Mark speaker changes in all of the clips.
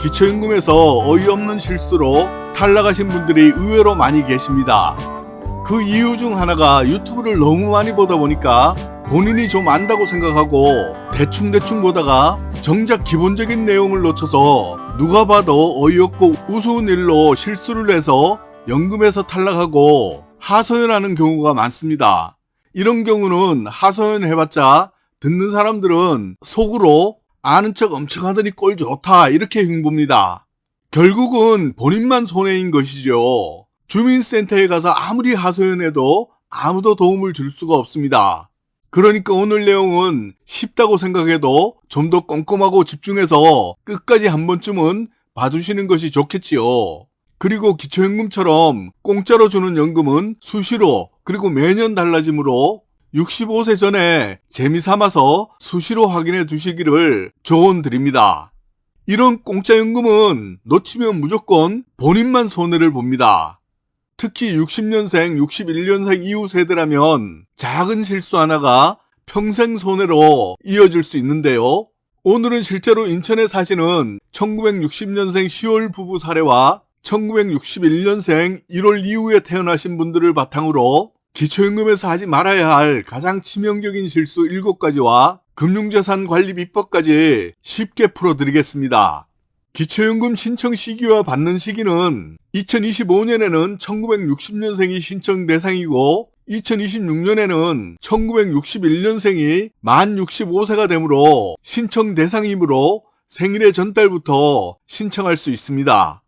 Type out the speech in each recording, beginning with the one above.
Speaker 1: 기초임금에서 어이없는 실수로 탈락하신 분들이 의외로 많이 계십니다. 그 이유 중 하나가 유튜브를 너무 많이 보다 보니까 본인이 좀 안다고 생각하고 대충대충 보다가 정작 기본적인 내용을 놓쳐서 누가 봐도 어이없고 우스운 일로 실수를 해서 연금에서 탈락하고 하소연하는 경우가 많습니다. 이런 경우는 하소연 해봤자 듣는 사람들은 속으로 아는 척 엄청 하더니 꼴 좋다 이렇게 흉봅니다. 결국은 본인만 손해인 것이죠. 주민센터에 가서 아무리 하소연해도 아무도 도움을 줄 수가 없습니다. 그러니까 오늘 내용은 쉽다고 생각해도 좀 더 꼼꼼하고 집중해서 끝까지 한 번쯤은 봐두시는 것이 좋겠지요. 그리고 기초연금처럼 공짜로 주는 연금은 수시로 그리고 매년 달라지므로 65세 전에 재미삼아서 수시로 확인해 두시기를 조언드립니다. 이런 공짜 연금은 놓치면 무조건 본인만 손해를 봅니다. 특히 60년생, 61년생 이후 세대라면 작은 실수 하나가 평생 손해로 이어질 수 있는데요. 오늘은 실제로 인천에 사시는 1960년생 10월 부부 사례와 1961년생 1월 이후에 태어나신 분들을 바탕으로 기초연금에서 하지 말아야 할 가장 치명적인 실수 7가지와 금융자산 관리 비법까지 쉽게 풀어드리겠습니다. 기초연금 신청 시기와 받는 시기는 2025년에는 1960년생이 신청 대상이고 2026년에는 1961년생이 만 65세가 되므로 신청 대상이므로 생일의 전달부터 신청할 수 있습니다.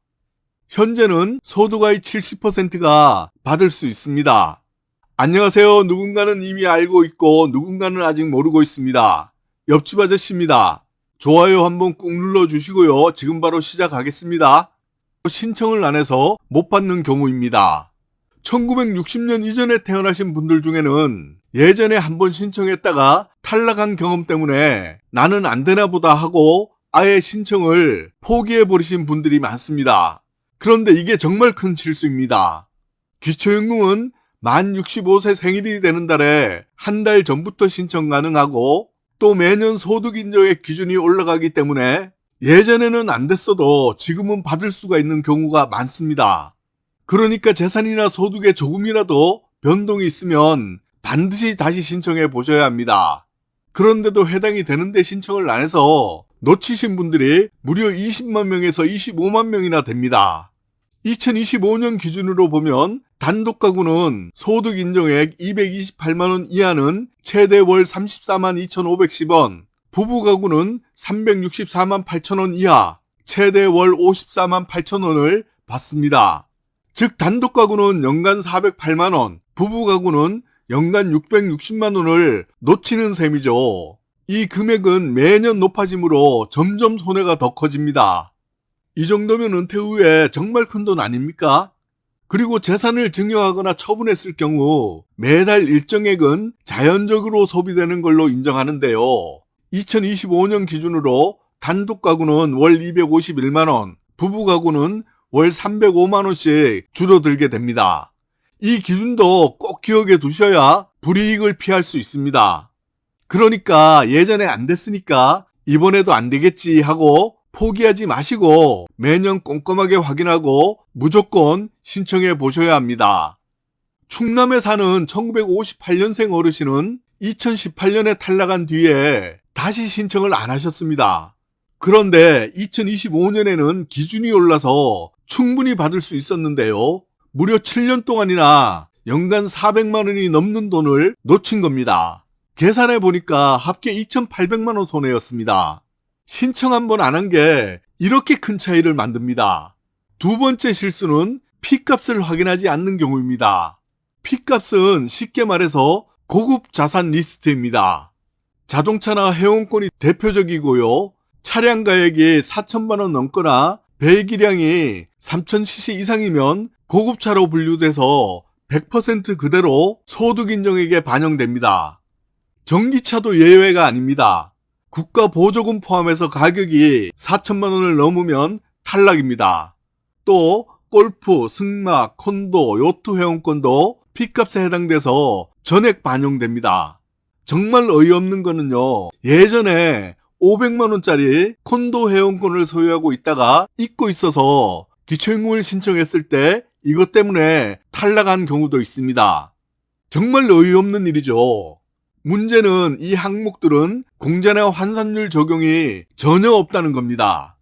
Speaker 1: 현재는 소득의 70%가 받을 수 있습니다. 안녕하세요. 누군가는 이미 알고 있고 누군가는 아직 모르고 있습니다. 옆집 아저씨입니다. 좋아요 한번 꾹 눌러주시고요. 지금 바로 시작하겠습니다. 신청을 안 해서 못 받는 경우입니다. 1960년 이전에 태어나신 분들 중에는 예전에 한번 신청했다가 탈락한 경험 때문에 나는 안 되나 보다 하고 아예 신청을 포기해 버리신 분들이 많습니다. 그런데 이게 정말 큰 실수입니다. 기초연금은 만 65세 생일이 되는 달에 한 달 전부터 신청 가능하고 또 매년 소득 인정의 기준이 올라가기 때문에 예전에는 안 됐어도 지금은 받을 수가 있는 경우가 많습니다. 그러니까 재산이나 소득에 조금이라도 변동이 있으면 반드시 다시 신청해 보셔야 합니다. 그런데도 해당이 되는데 신청을 안 해서 놓치신 분들이 무려 20만 명에서 25만 명이나 됩니다. 2025년 기준으로 보면 단독 가구는 소득 인정액 228만원 이하는 최대 월 34만 2,510원, 부부 가구는 364만 8천원 이하, 최대 월 54만 8천원을 받습니다. 즉 단독 가구는 연간 408만원, 부부 가구는 연간 660만원을 놓치는 셈이죠. 이 금액은 매년 높아지므로 점점 손해가 더 커집니다. 이 정도면 은퇴 후에 정말 큰 돈 아닙니까? 그리고 재산을 증여하거나 처분했을 경우 매달 일정액은 자연적으로 소비되는 걸로 인정하는데요. 2025년 기준으로 단독 가구는 월 251만원, 부부 가구는 월 305만원씩 줄어들게 됩니다. 이 기준도 꼭 기억해 두셔야 불이익을 피할 수 있습니다. 그러니까 예전에 안 됐으니까 이번에도 안 되겠지 하고 포기하지 마시고 매년 꼼꼼하게 확인하고 무조건 신청해 보셔야 합니다. 충남에 사는 1958년생 어르신은 2018년에 탈락한 뒤에 다시 신청을 안 하셨습니다. 그런데 2025년에는 기준이 올라서 충분히 받을 수 있었는데요. 무려 7년 동안이나 연간 400만 원이 넘는 돈을 놓친 겁니다. 계산해 보니까 합계 2,800만 원 손해였습니다. 신청 한 번 안 한 게 이렇게 큰 차이를 만듭니다. 두 번째 실수는 피값을 확인하지 않는 경우입니다. 피값은 쉽게 말해서 고급 자산 리스트입니다. 자동차나 회원권이 대표적이고요. 차량 가액이 4천만 원 넘거나 배기량이 3,000cc 이상이면 고급차로 분류돼서 100% 그대로 소득 인정액에 반영됩니다. 전기차도 예외가 아닙니다. 국가 보조금 포함해서 가격이 4천만 원을 넘으면 탈락입니다. 또 골프, 승마, 콘도, 요트 회원권도 피값에 해당돼서 전액 반영됩니다. 정말 어이없는 거는요. 예전에 500만원짜리 콘도 회원권을 소유하고 있다가 잊고 있어서 기초임금을 신청했을 때 이것 때문에 탈락한 경우도 있습니다. 정말 어이없는 일이죠. 문제는 이 항목들은 공제나 환산율 적용이 전혀 없다는 겁니다.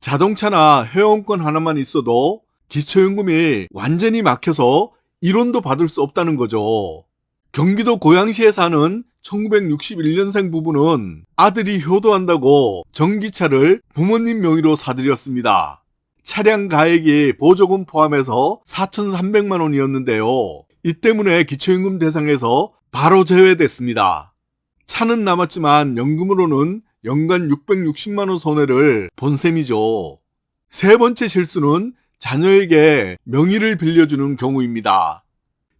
Speaker 1: 자동차나 회원권 하나만 있어도 기초연금이 완전히 막혀서 이론도 받을 수 없다는 거죠. 경기도 고양시에 사는 1961년생 부부는 아들이 효도한다고 전기차를 부모님 명의로 사들였습니다. 차량 가액이 보조금 포함해서 4,300만 원이었는데요. 이 때문에 기초연금 대상에서 바로 제외됐습니다. 차는 남았지만 연금으로는 연간 660만 원 손해를 본 셈이죠. 세 번째 실수는 자녀에게 명의를 빌려주는 경우입니다.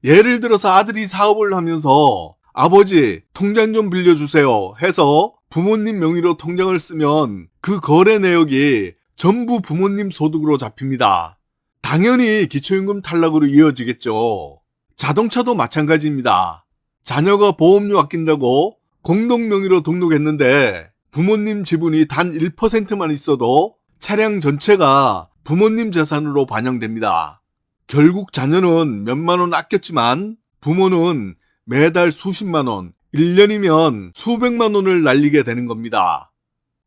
Speaker 1: 예를 들어서 아들이 사업을 하면서 아버지 통장 좀 빌려주세요 해서 부모님 명의로 통장을 쓰면 그 거래 내역이 전부 부모님 소득으로 잡힙니다. 당연히 기초임금 탈락으로 이어지겠죠. 자동차도 마찬가지입니다. 자녀가 보험료 아낀다고 공동 명의로 등록했는데 부모님 지분이 단 1%만 있어도 차량 전체가 부모님 재산으로 반영됩니다. 결국 자녀는 몇만 원 아꼈지만 부모는 매달 수십만 원, 1년이면 수백만 원을 날리게 되는 겁니다.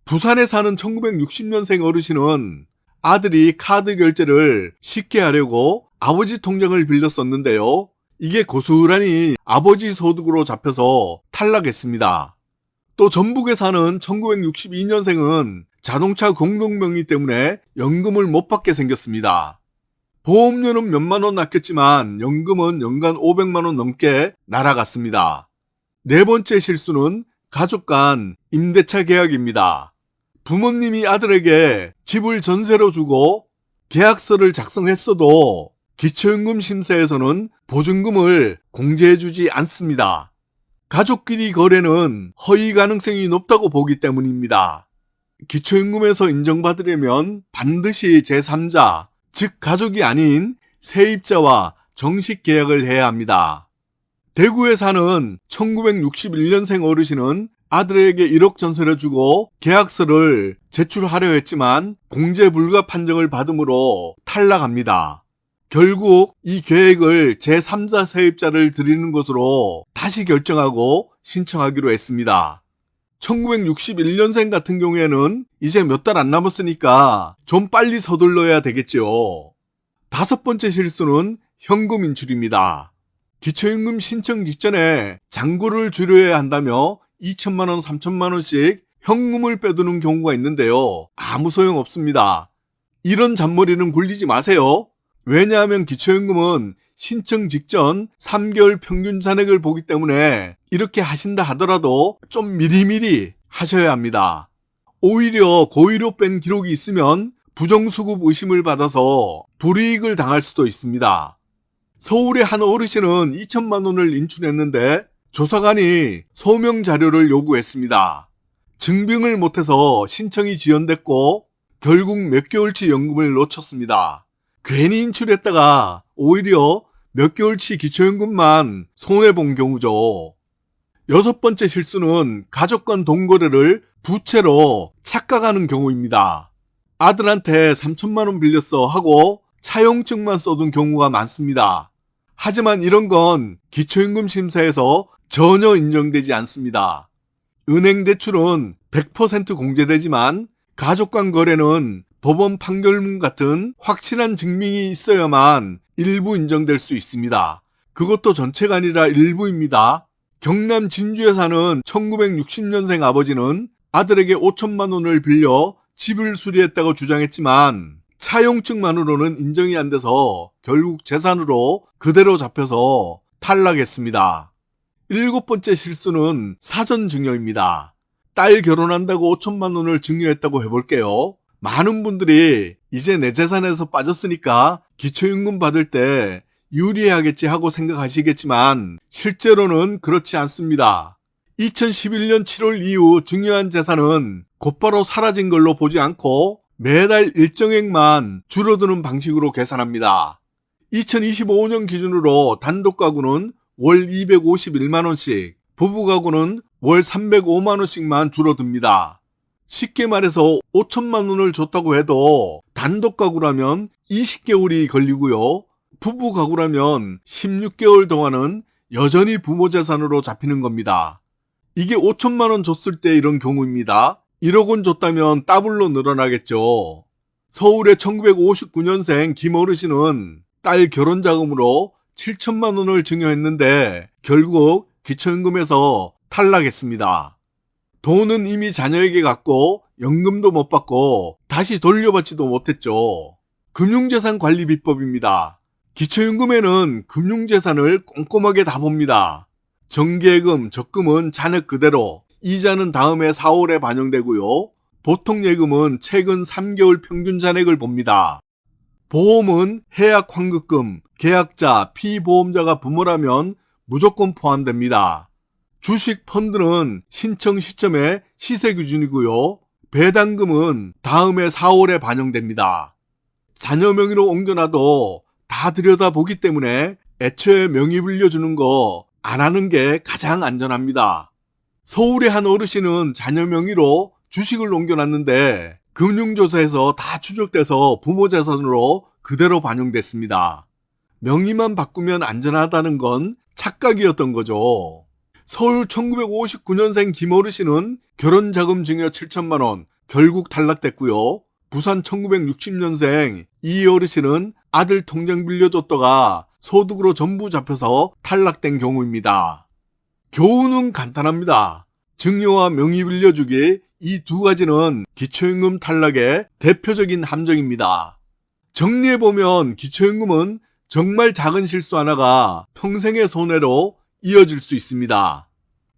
Speaker 1: 부산에 사는 1960년생 어르신은 아들이 카드 결제를 쉽게 하려고 아버지 통장을 빌렸었는데요. 이게 고스란히 아버지 소득으로 잡혀서 탈락했습니다. 또 전북에 사는 1962년생은 자동차 공동명의 때문에 연금을 못 받게 생겼습니다. 보험료는 몇만 원 아꼈지만 연금은 연간 500만 원 넘게 날아갔습니다. 네 번째 실수는 가족 간 임대차 계약입니다. 부모님이 아들에게 집을 전세로 주고 계약서를 작성했어도 기초연금 심사에서는 보증금을 공제해주지 않습니다. 가족끼리 거래는 허위 가능성이 높다고 보기 때문입니다. 기초연금에서 인정받으려면 반드시 제3자, 즉 가족이 아닌 세입자와 정식 계약을 해야 합니다. 대구에 사는 1961년생 어르신은 아들에게 1억 전세를 주고 계약서를 제출하려 했지만 공제 불가 판정을 받음으로 탈락합니다. 결국 이 계획을 제3자 세입자를 드리는 것으로 다시 결정하고 신청하기로 했습니다. 1961년생 같은 경우에는 이제 몇 달 안 남았으니까 좀 빨리 서둘러야 되겠죠. 다섯 번째 실수는 현금 인출입니다. 기초연금 신청 직전에 잔고를 줄여야 한다며 2천만 원, 3천만 원씩 현금을 빼두는 경우가 있는데요. 아무 소용 없습니다. 이런 잔머리는 굴리지 마세요. 왜냐하면 기초연금은 신청 직전 3개월 평균 잔액을 보기 때문에 이렇게 하신다 하더라도 좀 미리미리 하셔야 합니다. 오히려 고의로 뺀 기록이 있으면 부정수급 의심을 받아서 불이익을 당할 수도 있습니다. 서울의 한 어르신은 2천만 원을 인출했는데 조사관이 소명 자료를 요구했습니다. 증빙을 못해서 신청이 지연됐고 결국 몇 개월치 연금을 놓쳤습니다. 괜히 인출했다가 오히려 몇 개월치 기초연금만 손해본 경우죠. 여섯 번째 실수는 가족 간 동거래를 부채로 착각하는 경우입니다. 아들한테 3천만 원 빌렸어 하고 차용증만 써둔 경우가 많습니다. 하지만 이런 건 기초임금 심사에서 전혀 인정되지 않습니다. 은행 대출은 100% 공제되지만 가족 간 거래는 법원 판결문 같은 확실한 증명이 있어야만 일부 인정될 수 있습니다. 그것도 전체가 아니라 일부입니다. 경남 진주에 사는 1960년생 아버지는 아들에게 5천만 원을 빌려 집을 수리했다고 주장했지만 차용증만으로는 인정이 안 돼서 결국 재산으로 그대로 잡혀서 탈락했습니다. 일곱 번째 실수는 사전 증여입니다. 딸 결혼한다고 5천만 원을 증여했다고 해볼게요. 많은 분들이 이제 내 재산에서 빠졌으니까 기초임금 받을 때 유리해야겠지 하고 생각하시겠지만 실제로는 그렇지 않습니다. 2011년 7월 이후 증여한 재산은 곧바로 사라진 걸로 보지 않고 매달 일정액만 줄어드는 방식으로 계산합니다. 2025년 기준으로 단독 가구는 월 251만원씩, 부부 가구는 월 305만원씩만 줄어듭니다. 쉽게 말해서 5천만 원을 줬다고 해도 단독 가구라면 20개월이 걸리고요. 부부 가구라면 16개월 동안은 여전히 부모 재산으로 잡히는 겁니다. 이게 5천만 원 줬을 때 이런 경우입니다. 1억 원 줬다면 더블로 늘어나겠죠. 서울의 1959년생 김 어르신은 딸 결혼 자금으로 7천만 원을 증여했는데 결국 기초연금에서 탈락했습니다. 돈은 이미 자녀에게 갔고 연금도 못 받고 다시 돌려받지도 못했죠. 금융재산 관리 비법입니다. 기초연금에는 금융재산을 꼼꼼하게 다 봅니다. 정기예금, 적금은 잔액 그대로, 이자는 다음해 4월에 반영되고요. 보통 예금은 최근 3개월 평균 잔액을 봅니다. 보험은 해약 환급금, 계약자, 피보험자가 부모라면 무조건 포함됩니다. 주식 펀드는 신청 시점에 시세 기준이고요. 배당금은 다음해 4월에 반영됩니다. 자녀 명의로 옮겨놔도 다 들여다보기 때문에 애초에 명의 빌려주는 거 안 하는 게 가장 안전합니다. 서울의 한 어르신은 자녀 명의로 주식을 옮겨놨는데 금융조사에서 다 추적돼서 부모 재산으로 그대로 반영됐습니다. 명의만 바꾸면 안전하다는 건 착각이었던 거죠. 서울 1959년생 김 어르신은 결혼 자금 증여 7천만 원 결국 탈락됐고요. 부산 1960년생 이 어르신은 아들 통장 빌려줬다가 소득으로 전부 잡혀서 탈락된 경우입니다. 교훈은 간단합니다. 증여와 명의 빌려주기 이 두 가지는 기초연금 탈락의 대표적인 함정입니다. 정리해보면 기초연금은 정말 작은 실수 하나가 평생의 손해로 이어질 수 있습니다.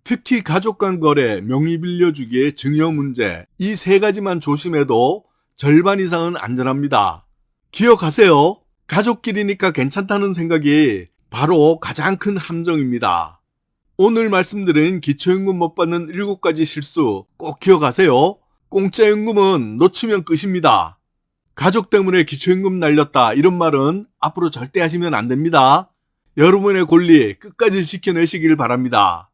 Speaker 1: 특히 가족 간 거래, 명의 빌려주기, 증여 문제 이 세 가지만 조심해도 절반 이상은 안전합니다. 기억하세요. 가족끼리니까 괜찮다는 생각이 바로 가장 큰 함정입니다. 오늘 말씀드린 기초연금 못 받는 7가지 실수 꼭 기억하세요. 공짜 연금은 놓치면 끝입니다. 가족 때문에 기초연금 날렸다 이런 말은 앞으로 절대 하시면 안 됩니다. 여러분의 권리 끝까지 지켜내시길 바랍니다.